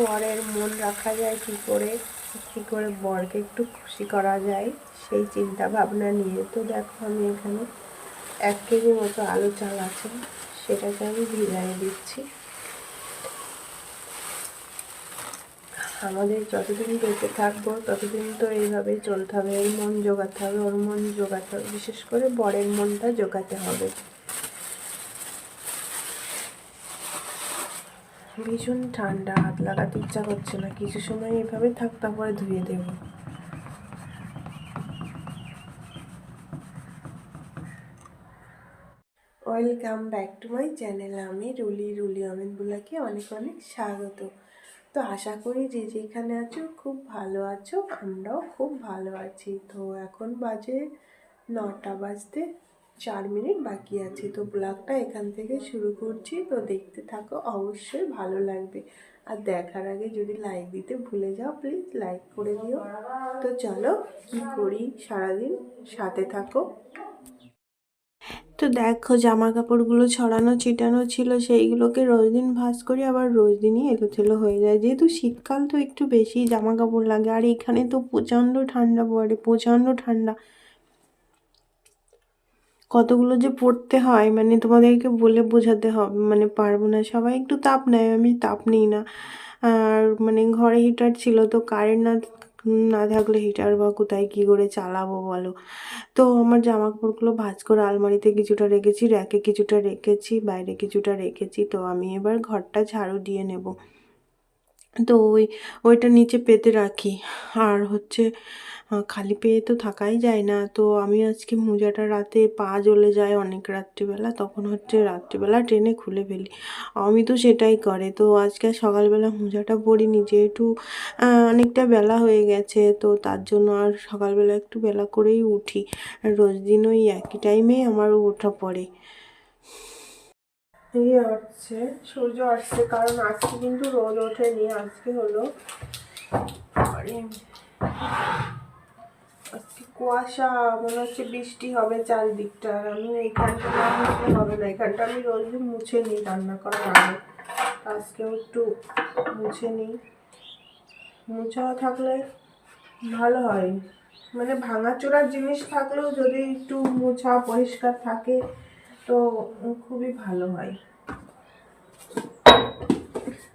বরের মন রাখা যায়, কী করে কী করে বরকে একটু খুশি করা যায়, সেই চিন্তা ভাবনা নিয়ে। তো দেখো, আমি এখানে এক কেজি মতো আলু চাল আছে, সেটাকে আমি ভিজাই দিচ্ছি। আমাদের যতদিন বেঁচে থাকব, ততদিন তো এইভাবেই চলতে হবে, এই মন জোগাতে হবে, ওর মন জোগাতে হবে, বিশেষ করে বরের মনটা জোগাতে হবে। ভীষণ ঠান্ডা, হাত লাগাতে ইচ্ছা করছে না। কিছু সময় এভাবে থাক, তারপরে ধুয়ে দেব। Welcome back to my channel আমি রুলি রুলি অমিনবুলাকে অনেক অনেক স্বাগত। তো আশা করি যে যেখানে আছো, খুব ভালো আছো। আমরাও খুব ভালো আছি। তো এখন বাজে নটা বাজতে চার মিনিট বাকি আছে। তো ব্লগটা এখান থেকে শুরু করছি। তো দেখতে থাকো, অবশ্যই ভালো লাগবে। আর দেখার আগে যদি লাইক দিতে ভুলে যাও প্লিজ লাইক করে দিও। তো চলো, কি করি? সারাদিন সাথে থাকো। তো দেখো জামা কাপড়গুলো ছড়ানো ছিটানো ছিল, সেইগুলোকে রোজ দিন ভাঁজ করি, আবার রোজ দিনই এলোথেলো হয়ে যায়। যেহেতু শীতকাল, তো একটু বেশি জামা কাপড় লাগে। আর এখানে তো প্রচণ্ড ঠান্ডা পড়ে, প্রচণ্ড ঠান্ডা। কতগুলো যে পড়তে হয় মানে তোমাদেরকে বলে বোঝাতে হবে মানে পারব না। সবাই একটু তাপ নেয়, আমি তাপ নিই না। আর মানে ঘরে হিটার ছিল, তো কারেন্ট না না থাকলে হিটার বা কোথায় কী করে চালাবো বলো? তো আমার জামা কাপড়গুলো ভাঁজ করে আলমারিতে কিছুটা রেখেছি র্যাকে কিছুটা রেখেছি, বাইরে কিছুটা রেখেছি, তো আমি এবার ঘরটা ঝাড়ু দিয়ে নেব। তো ওই, ওইটা নিচে পেতে রাখি। আর হচ্ছে খালি পেয়ে তো থাকাই যায় না। তো আমি আজকে মোজাটা রাতে পা জ্বলে যায় অনেক রাত্রিবেলা, তখন হচ্ছে রাত্রিবেলা ট্রেনে খুলে ফেলি। আমি তো সেটাই করে। তো আজকে সকালবেলা মোজাটা পরিনি, যেহেতু অনেকটা বেলা হয়ে গেছে, তো তার জন্য আর সকালবেলা একটু বেলা করেই উঠি। রোজ দিন ওই একই টাইমে আমার ওঠা পড়ে। এই আসছে, সূর্য আসছে, কারণ আজকে কিন্তু রোদ ওঠেনি, আজকে হলো আজকে কুয়াশা, মনে হচ্ছে বৃষ্টি হবে চারদিকটা আমি এইখানটা হবে না এখানটা আমি রোজ মুছে নিই রান্না করার আগে, আজকেও একটু মুছে নিই। মুছা থাকলে ভালো হয় মানে ভাঙাচোরার জিনিস থাকলেও যদি একটু মোছা পরিষ্কার থাকে তো খুবই ভালো হয়।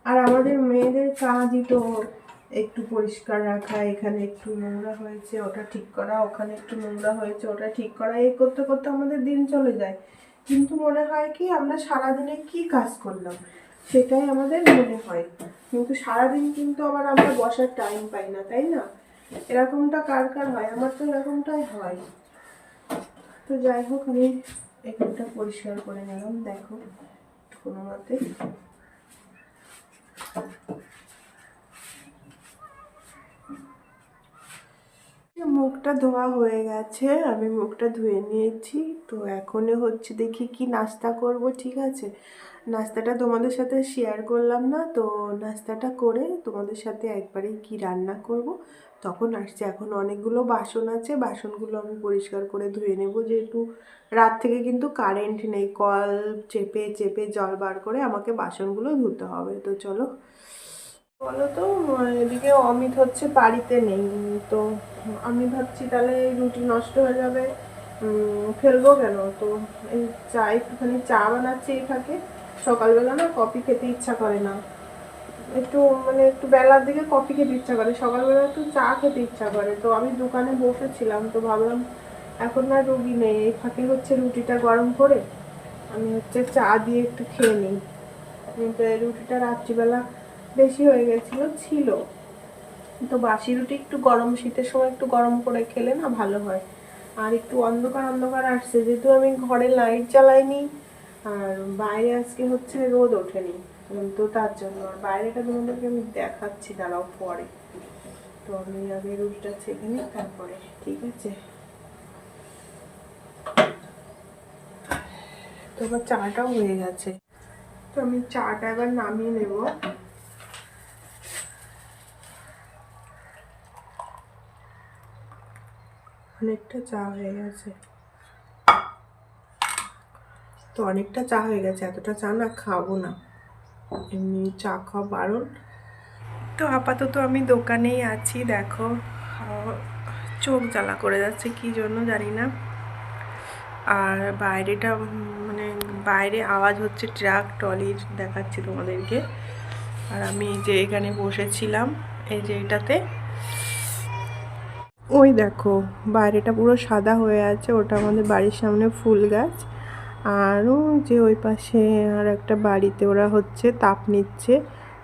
আর আমাদের মেয়েদের কাজই তো একটু পরিষ্কার রাখা, এখানে একটু নোংরা হয়েছে, ওটা ঠিক করা, ওখানে একটু নোংরা হয়েছে, ওটা ঠিক করা এই করতে করতে আমাদের দিন চলে যায়। কিন্তু মনে হয় কি, আমরা সারাদিনে কি কাজ করলাম? সেটাই আমাদের মনে হয়। কিন্তু সারাদিন কিন্তু আবার আমরা বসার টাইম পাই না, তাই না? এরকমটা কার কার হয়? আমার তো এরকমটাই হয়। তো যাই হোক, আমি এখানটা পরিষ্কার করে নিলাম, দেখো, কোনো মতে। মুখটা ধোয়া হয়ে গেছে, আমি মুখটা ধুয়ে নিয়েছি। তো এখনই হচ্ছে দেখি কি নাস্তা করব, ঠিক আছে? নাস্তাটা তোমাদের সাথে শেয়ার করলাম না, তো নাস্তাটা করে তোমাদের সাথে একবারেই কি রান্না করব তখন আসছে। এখন অনেকগুলো বাসন আছে। বাসনগুলো আমি পরিষ্কার করে ধুয়ে নেব। যেহেতু রাত থেকে কিন্তু কারেন্ট নেই, কল চেপে চেপে জল বার করে আমাকে বাসনগুলো ধুতে হবে। তো চলো। বলো তো এদিকে অমিত হচ্ছে বাড়িতে নেই। তো আমি ভাবছি তাহলে রুটি নষ্ট হয়ে যাবে। ফেলব কেন? তো এই চা, একটুখানি চা বানাচ্ছি এই ফাঁকে। সকালবেলা না কফি খেতে ইচ্ছা করে না। একটু মানে একটু বেলার দিকে কফি খেতে ইচ্ছা করে, সকালবেলা একটু চা খেতে ইচ্ছা করে। তো আমি দোকানে বসেছিলাম তো ভাবলাম এখন না রুগী নেই, এই ফাঁকে হচ্ছে রুটিটা গরম করে আমি হচ্ছে চা দিয়ে একটু খেয়ে নিই। কিন্তু রুটিটা রাত্রিবেলা বেশি হয়ে গেছিল, ছিল। তো বাসি রুটি একটু গরম, শীতের সময় একটু গরম করে খেলে না ভালো হয়। আর একটু অন্ধকার অন্ধকার আসছে, যেহেতু আমি ঘরে লাইট জ্বালাইনি, আর বাইরে আজকে হচ্ছে রোদ ওঠেনি। তো তার জন্য আর বাইরেটা তোমাদেরকে আমি দেখাচ্ছি, দাঁড়াও পরে। তো আমি আগে রুটিটা ছেঁকে নিই, তারপরে, ঠিক আছে? তো আমার চাটাও হয়ে গেছে। তো আমি চাটা এবার নামিয়ে নেব। অনেকটা চা হয়ে গেছে। তো অনেকটা চা হয়ে গেছে, এতটা চা না খাব না। এমনি চা খাওয়া বারণ। তো আপাতত আমি দোকানেই আছি, দেখো চোখ জ্বালা করে যাচ্ছে কি জন্য জানি না। আর বাইরেটা মানে বাইরে আওয়াজ হচ্ছে ট্রাক, ট্রলির দেখাচ্ছি তোমাদেরকে। আর আমি যে এখানে বসেছিলাম, এই যে এটাতে। ওই দেখো, বাইরেটা পুরো সাদা হয়ে আছে, ওটা আমাদের বাড়ির সামনে ফুল গাছ। আর ওই যে ওই পাশে আর একটা বাড়িতে ওরা হচ্ছে তাপ নিচ্ছে।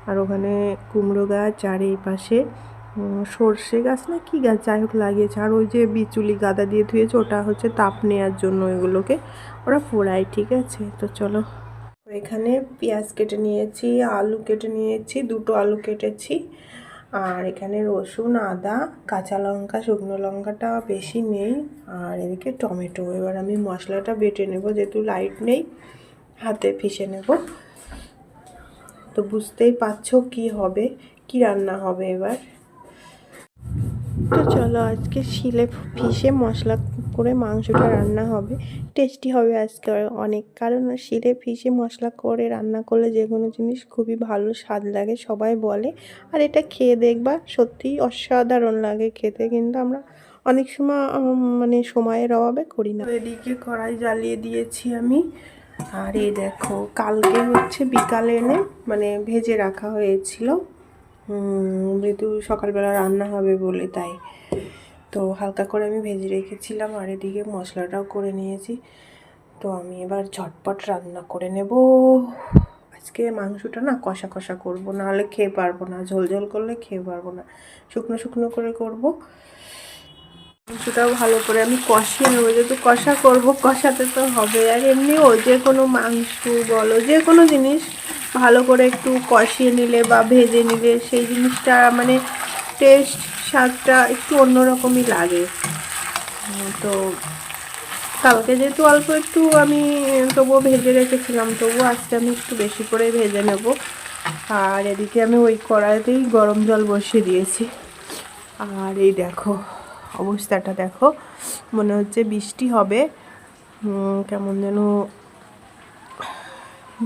আর ওখানে কুমড়ো গাছ আর এই পাশে সর্ষে গাছ না কি গাছ, যাই হোক লাগিয়েছে। আর ওই যে বিচুলি গাদা দিয়ে ধুয়েছে, ওটা হচ্ছে তাপ নেওয়ার জন্য এগুলোকে ওরা ফোড়ায়, ঠিক আছে? তো চলো। এখানে পেঁয়াজ কেটে নিয়েছি, আলু কেটে নিয়েছি, দুটো আলু কেটেছি। আর এখানে রসুন, আদা, কাঁচা লঙ্কা, শুকনো লঙ্কাটা বেশি নেই। আর এদিকে টমেটো। এবার আমি মশলাটা বেটে নেব, যেহেতু লাইট নেই, হাতে পিষে নেব। তো বুঝতেই পারছ কি হবে, কি রান্না হবে এবার? তো চলো আজকে শিলে পিষে মশলা করে মাংসটা রান্না হবে। টেস্টি হবে আজকে অনেক। কারণ শিলে পিষে মশলা করে রান্না করলে যে কোনো জিনিস খুবই ভালো স্বাদ লাগে, সবাই বলে। আর এটা খেয়ে দেখবা, সত্যিই অসাধারণ লাগে খেতে। কিন্তু আমরা অনেক সময় মানে সময়ের অভাবে করি না। এদিকে কড়াই জ্বালিয়ে দিয়েছি আমি। আর এই দেখো, কালকে হচ্ছে বিকালে এনে মানে ভেজে রাখা হয়েছিল। যেহেতু সকালবেলা রান্না হবে বলে তাই। তো হালকা করে আমি ভেজে রেখেছিলাম আর এদিকে মশলাটাও করে নিয়েছি। তো আমি এবার ঝটপট রান্না করে নেব। আজকে মাংসটা না কষা কষা করব, নাহলে খেয়ে পারব না। ঝোল ঝোল করলে খেয়ে পারব না। শুকনো শুকনো করে করব। মাংসটাও ভালো করে আমি কষিয়ে নেব। যেহেতু কষা করব, কষাতে তো হবে। আর এমনিও যে কোনো মাংস বলো, যে কোনো জিনিস ভালো করে একটু কষিয়ে নিলে বা ভেজে নিলে সেই জিনিসটা মানে টেস্ট স্বাদটা একটু অন্যরকমই লাগে। তো কালকে যেহেতু অল্প একটু আমি, তবুও ভেজে রেখেছিলাম, তবুও আজকে আমি একটু বেশি করে ভেজে নেব। আর এদিকে আমি ওই কড়াইতেই গরম জল বসিয়ে দিয়েছি। আর এই দেখো, অবস্থাটা দেখো, মনে হচ্ছে বৃষ্টি হবে। কেমন যেন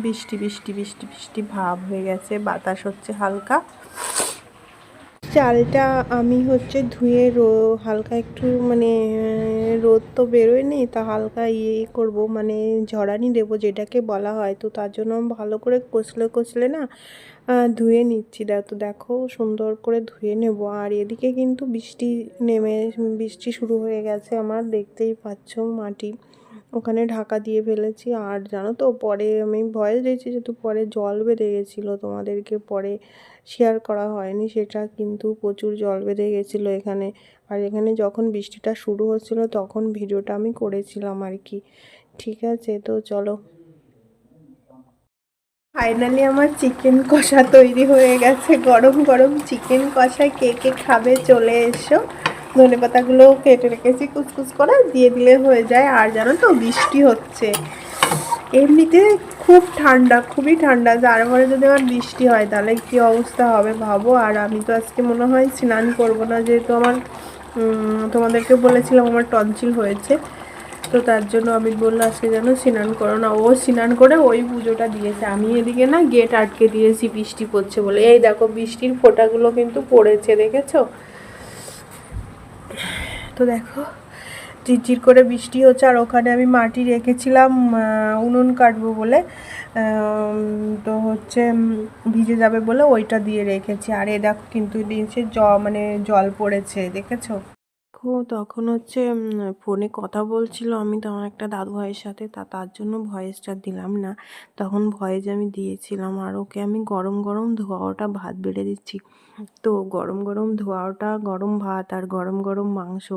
বৃষ্টি বৃষ্টি বৃষ্টি বৃষ্টি ভাব হয়ে গেছে, বাতাস হচ্ছে হালকা। চালটা আমি হচ্ছে ধুয়ে রো, হালকা একটু মানে রোদ তো বেরোয়নি তা হালকা ইয়ে করব মানে ঝরানি দেবো যেটাকে বলা হয়। তো তার জন্য ভালো করে কষলে কষলে না ধুয়ে নিচ্ছি। তো দেখো সুন্দর করে ধুয়ে নেব। আর এদিকে কিন্তু বৃষ্টি নেমে, বৃষ্টি শুরু হয়ে গেছে আমার, দেখতেই পাচ্ছ মাটি। ওখানে ঢাকা দিয়ে ফেলেছি। আর জানো তো, পরে আমি ভয়েস দিয়েছি যেহেতু পরে জল বেঁধে গেছিল, তোমাদেরকে পরে শেয়ার করা হয়নি সেটা, কিন্তু প্রচুর জল বেঁধে গেছিল এখানে। আর এখানে যখন বৃষ্টিটা শুরু হচ্ছিল তখন ভিডিওটা আমি করেছিলাম আর কি। ঠিক আছে, তো চলো। ফাইনালি আমার চিকেন কষা তৈরি হয়ে গেছে। গরম গরম চিকেন কষা কে কে খাবে চলে এসো। ধনে পাতাগুলো কেটে রেখেছি, কুচকুচ করে দিয়ে দিলে হয়ে যায়। আর জানো তো, বৃষ্টি হচ্ছে। এমনিতে খুব ঠান্ডা, খুবই ঠান্ডা। যার তারপরে যদি আমার বৃষ্টি হয়, তাহলে কি অবস্থা হবে ভাবো। আর আমি তো আজকে মনে হয় স্নান করব না, যেহেতু আমার তোমাদেরকে বলেছিলাম আমার টনসিল হয়েছে। তো তার জন্য আমি বলল আজকে যেন স্নান করো না। ও স্নান করে ওই পুজোটা দিয়েছে। আমি এদিকে না গেট আটকে দিয়েছি, বৃষ্টি পড়ছে বলে। এই দেখো, বৃষ্টির ফোঁটাগুলো কিন্তু পড়েছে, দেখেছ? তো দেখো, ঝিরঝির করে বৃষ্টি হচ্ছে আর ওখানে আমি মাটি রেখেছিলাম উনুন কাটবো বলে তো হচ্ছে ভিজে যাবে বলে ওইটা দিয়ে রেখেছি। আর এ দেখো কিন্তু নিচে জ মানে জল পড়েছে, দেখেছ? দেখো তখন হচ্ছে ফোনে কথা বলছিল আমি তো আমার একটা দাদু ভাইয়ের সাথে তা তার জন্য ভয়েসটা দিলাম না। তখন ভয়েস আমি দিয়েছিলাম আর ওকে আমি গরম গরম ধোয়াওটা ভাত বেড়ে দিচ্ছি। তো গরম গরম ধোয়াওটা গরম ভাত আর গরম গরম মাংস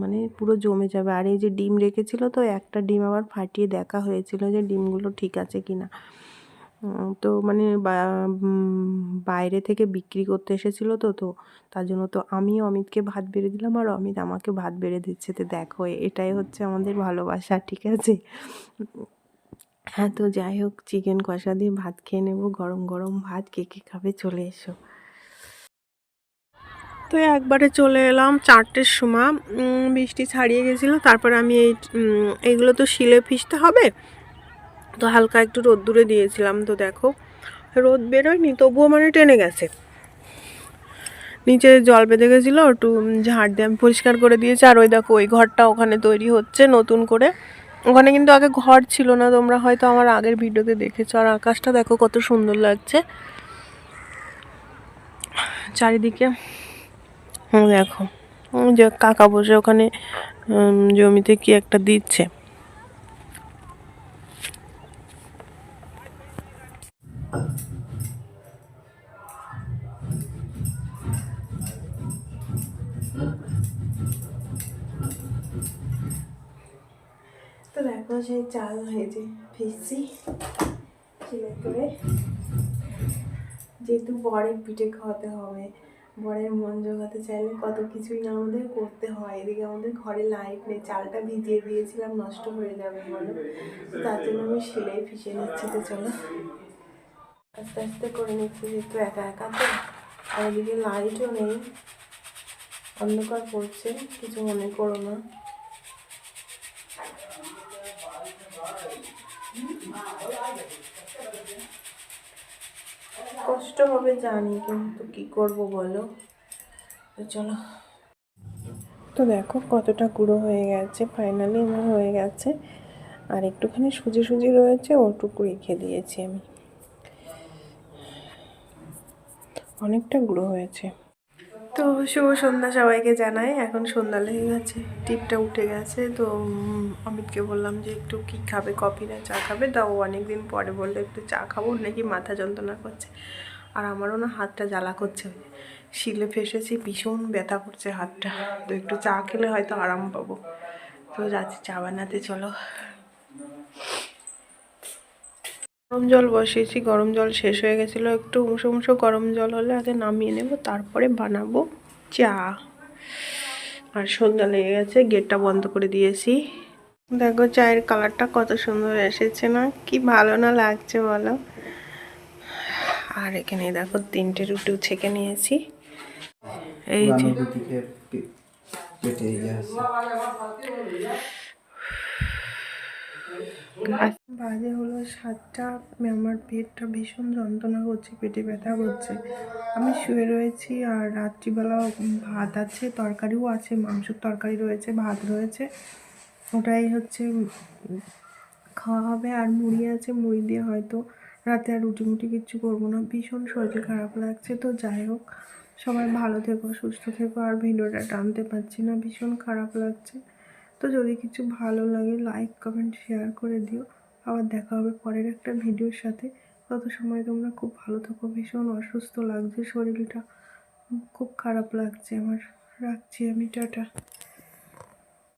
মানে পুরো জমে যাবে। আর এই যে ডিম রেখেছিল তো একটা ডিম আবার ফাটিয়ে দেখা হয়েছিল যে ডিমগুলো ঠিক আছে কি না উম, তো মানে বাইরে থেকে বিক্রি করতে এসেছিল তো তো তার জন্য তো আমি অমিতকে ভাত বেড়ে দিলাম আর অমিত আমাকে ভাত বেড়ে দিচ্ছে। তো দেখো এটাই হচ্ছে আমাদের ভালোবাসা ঠিক আছে? হ্যাঁ তো যাই হোক চিকেন কষা দিয়ে ভাত খেয়ে নেব। গরম গরম ভাত কে কে খাবে চলে এসো। তো একবারে চলে এলাম চারটের সময়। বৃষ্টি ছাড়িয়ে গেছিল তারপর আমি এই উম, এইগুলো তো শিলে পিষতে হবে। তো হালকা একটু রোদ্দুরে দিয়েছিলাম, তো দেখো। রোদ বেরোয়নি, তবুও মানে টেনে গেছে। নিচে জল বেঁধে গেছিল, একটু ঝাড় দিয়ে পরিষ্কার করে দিয়েছি। আর ওই দেখো, ওই ঘরটা ওখানে তৈরি হচ্ছে নতুন করে। ওখানে কিন্তু আগে ঘর ছিল না, তোমরা হয়তো আমার আগের ভিডিওতে দেখেছ। আর আকাশটা দেখো, কত সুন্দর লাগছে। চারিদিকে দেখো যে কাকা বসে ওখানে জমিতে কি একটা দিচ্ছে। সেই চাল ভেজে ভিজছি। সেলাই করে যেহেতু বরের পিঠে খাওয়াতে হবে, বরের মন জোগাতে চাইলে কত কিছুই না আমাদের করতে হয়। এদিকে আমাদের ঘরে লাইট নেই, চালটা ভিজিয়ে দিয়েছিলাম, নষ্ট হয়ে যাবে বলো। তার জন্য আমি সেলাই ফিসে নিচ্ছি, তো চলো। আস্তে আস্তে করে নিচ্ছি, যেহেতু একা একা তো। আর এদিকে লাইটও নেই। অন্ধকার পড়ছে, কিছু মনে করো না। কষ্ট হবে জানি, কিন্তু কি করব বলো? চলো। তো দেখো কতটা গুঁড়ো হয়ে গেছে ফাইনালি আমার হয়ে গেছে। আর একটুখানি সুজি সুজি রয়েছে, ওটুকু রেখে দিয়েছি আমি। অনেকটা গুঁড়ো হয়েছে। শুভ সন্ধ্যা সবাইকে জানাই। এখন সন্ধ্যা লেগে গেছে, টিপটা উঠে গেছে। তো অমিতকে বললাম যে একটু কি খাবে, কফি না চা খাবে? তাও অনেক দিন পরে বলল, একটু চা খাব নাকি মাথা যন্ত্রণা করছে। আর আমারও না হাতটা জ্বালা করছে। শিলে ফেসেছি, ভীষণ ব্যথা করছে হাতটা। তো একটু চা খেলে হয়তো আরাম পাবো। তো যাচ্ছি চা বানাতে, চলো। গরম জল বসিয়েছি, গরম জল শেষ হয়ে গেছিল। একটু উমসো উমসো গরম জল হলে আগে নামিয়ে নেব, তারপরে বানাবো। চা আর সন্ধ্যা লেগে গেছে গেটটা বন্ধ করে দিয়েছি। দেখো চায়ের কালারটা কত সুন্দর এসেছে না? কি ভালো না লাগছে বলো? আর এখানে দেখো তিনটে রুটি ছেঁকে নিয়েছি। এই যে পেটে বাজে হলো সাতটা আমি আমার পেটটা ভীষণ যন্ত্রণা করছে, পেটে ব্যথা করছে। আমি শুয়ে রয়েছি আর রাত্রিবেলা ভাত আছে, তরকারিও আছে, মাংসের তরকারি রয়েছে, ভাত রয়েছে। ওটাই হচ্ছে খাওয়া হবে আর মুড়ি আছে, মুড়ি দিয়ে হয়তো রাতে আর রুটি মুটি কিচ্ছু করব না। ভীষণ শরীর খারাপ লাগছে, তো যাই হোক, সবাই ভালো থেকো, সুস্থ থেকো, আর ভিডিওটা টানতে পারছি না, ভীষণ খারাপ লাগছে। তো যদি কিছু ভালো লাগে লাইক কমেন্ট শেয়ার করে দিও। আবার দেখা হবে পরের একটা ভিডিওর সাথে। তত সময় তোমরা খুব ভালো থাকো। ভীষণ অসুস্থ লাগছে শরীরটা। খুব খারাপ লাগছে আমার। রাখছি আমি, টাটা।